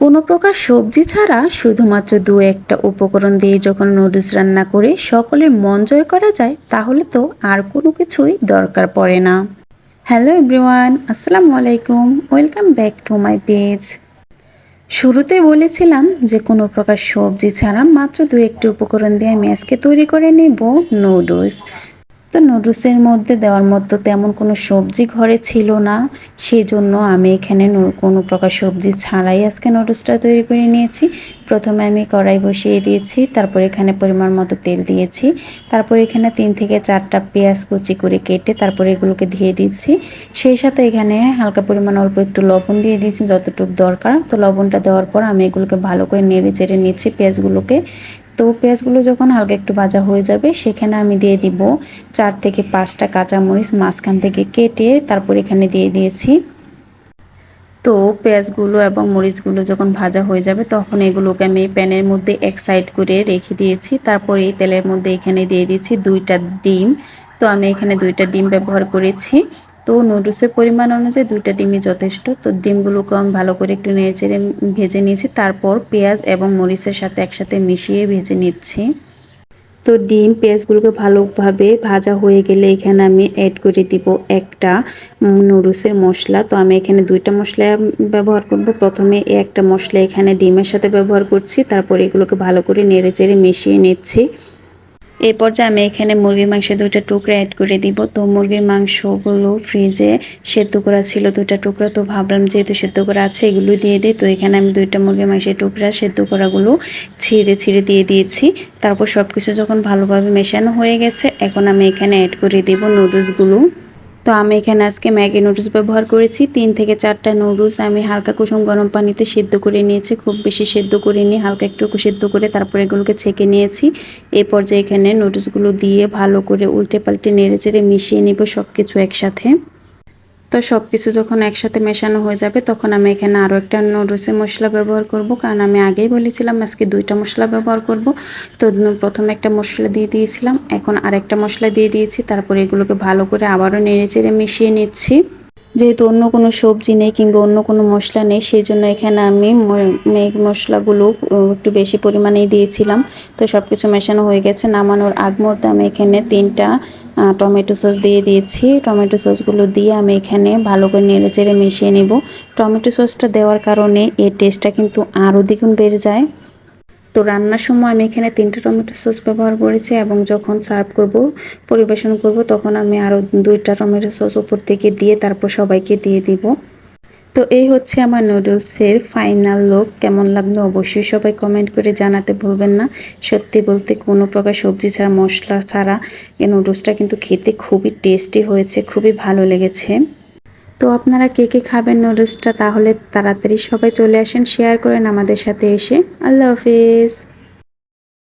কোনো প্রকার সবজি ছাড়া শুধুমাত্র দু একটা উপকরণ দিয়ে যখন নুডলস রান্না করে সকলের মন জয় করা যায়, তাহলে তো আর কোনো কিছুই দরকার পড়ে না। হ্যালো এভরিওয়ান, আসসালামু আলাইকুম, welcome back to my page. শুরুতে বলেছিলাম যে কোনো প্রকার সবজি ছাড়া মাত্র দু একটি উপকরণ দিয়ে আমি আজকে তৈরি করে নেব নুডলস। তো নুডলসের মধ্যে দেওয়ার মতো তেমন কোনো সবজি ঘরে ছিল না। সেই জন্য আমি এখানে কোনো প্রকার সবজি ছাড়াই আজকে নুডলসটা তৈরি করে নিয়েছি। প্রথমে আমি কড়াই বসিয়ে দিয়েছি, তারপর এখানে পরিমাণ মতো তেল দিয়েছি। তারপর এখানে তিন থেকে চারটা পেঁয়াজ কুচি করে কেটে তারপর এগুলোকে দিয়ে দিচ্ছি। সেই সাথে এখানে হালকা পরিমাণ অল্প একটু লবণ দিয়ে দিয়েছি, যতটুকু দরকার। তো লবণটা দেওয়ার পর আমি এগুলোকে ভালো করে নেড়ে চেড়ে নিচ্ছি পেঁয়াজগুলোকে। তো পেঁয়াজগুলো যখন হালকা একটু ভাজা হয়ে যাবে, সেখানে আমি দিয়ে দিব চার থেকে পাঁচটা কাঁচামরিচ মাঝখান থেকে কেটে তারপর এখানে দিয়ে দিয়েছি। তো পেঁয়াজগুলো এবং মরিচগুলো যখন ভাজা হয়ে যাবে, তখন এগুলোকে আমি প্যানের মধ্যে এক সাইড করে রেখে দিয়েছি। তারপর এই তেলের মধ্যে এখানে দিয়ে দিয়েছি দুইটা ডিম। তো আমি এখানে দুইটা ডিম ব্যবহার করেছি। তো নুডলসের পরিমাণ অনুযায়ী দুইটা ডিমই যথেষ্ট। তো ডিমগুলোকে আমি ভালো করে একটু নেড়ে চেড়ে ভেজে নিয়েছি। তারপর পেঁয়াজ এবং মরিচের সাথে একসাথে মিশিয়ে ভেজে নিচ্ছি। তো ডিম পেঁয়াজগুলোকে ভালোভাবে ভাজা হয়ে গেলে এখানে আমি অ্যাড করে দিব একটা নুডলসের মশলা। তো আমি এখানে দুইটা মশলা ব্যবহার করব। প্রথমে একটা মশলা এখানে ডিমের সাথে ব্যবহার করছি। তারপর এগুলোকে ভালো করে নেড়ে চেড়ে মিশিয়ে নিচ্ছি। এই যে আমি এখানে মুরগির মাংসের দুইটা টুকরা অ্যাড করে দিব। তো মুরগির মাংসগুলো ফ্রিজে সেদ্ধ করা ছিল দুইটা টুকরা। তো ভাবলাম যেহেতু সেদ্ধ করা আছে এগুলো দিয়ে দিই। তো এখানে আমি দুইটা মুরগির মাংসের টুকরা, সেদ্ধ করাগুলো ছিঁড়ে ছিঁড়ে দিয়ে দিয়েছি। তারপর সব কিছু যখন ভালোভাবে মেশানো হয়ে গেছে, এখন আমি এখানে অ্যাড করে দেব নুডলসগুলো তো আমি এখানে আজকে ম্যাগি নুডলস ব্যবহার করেছি। তিন থেকে চারটা নুডলস আমি হালকা কুসুম গরম পানিতে সেদ্ধ করে নিয়েছি। খুব বেশি সেদ্ধ করে নিয়ে হালকা একটু সেদ্ধ করে তারপরে এগুলোকে ছেঁকে নিয়েছি। এ পর্যায়ে এখানে নুডলসগুলো দিয়ে ভালো করে উল্টে পাল্টে নেড়ে চেড়ে মিশিয়ে নেব সব কিছু একসাথে। তো সব কিছু যখন একসাথে মেশানো হয়ে যাবে, তখন আমি এখানে আরও একটা নুডলসের মশলা ব্যবহার করব। কারণ আমি আগেই বলেছিলাম আজকে দুইটা মশলা ব্যবহার করব। তো প্রথমে একটা মশলা দিয়ে দিয়েছিলাম, এখন আরেকটা মশলা দিয়ে দিয়েছি। তারপরে এগুলোকে ভালো করে আবারও নেড়ে চেড়ে মিশিয়ে নিচ্ছি। যেহেতু অন্য কোনো সবজি নেই কিংবা অন্য কোনো মশলা নেই, সেই জন্য এখানে আমি মেঘ মশলাগুলো একটু বেশি পরিমাণেই দিয়েছিলাম। তো সব কিছু মেশানো হয়ে গেছে, নামানোর আগ মুহূর্তে আমি এখানে তিনটা টমেটো সস দিয়ে দিয়েছি। টমেটো সসগুলো দিয়ে আমি এখানে ভালো করে নেড়ে চেড়ে মিশিয়ে নেব। টমেটো সসটা দেওয়ার কারণে এর টেস্টটা কিন্তু আরও দ্বিগুণ বেড়ে যায়। তো রান্নার সময় আমি এখানে তিনটে টমেটো সস ব্যবহার করেছি এবং যখন সার্ভ করব, পরিবেশন করব, তখন আমি আরও দুইটা টমেটো সস উপর থেকে দিয়ে তারপর সবাইকে দিয়ে দিব। তো এই হচ্ছে আমার নুডলসের ফাইনাল লুক কেমন লাগল অবশ্যই সবাই কমেন্ট করে জানাতে ভুলবেন না। সত্যি বলতে কোনো প্রকার সবজি ছাড়া, মশলা ছাড়া এই নুডলসটা কিন্তু খেতে খুবই টেস্টি হয়েছে, খুবই ভালো লেগেছে। তো আপনারা কে কে খাবেন নুডলসটা তাহলে তাড়াতাড়ি সবাই চলে আসেন শেয়ার করেন আমাদের সাথে এসে। আল্লাহ হাফিজ।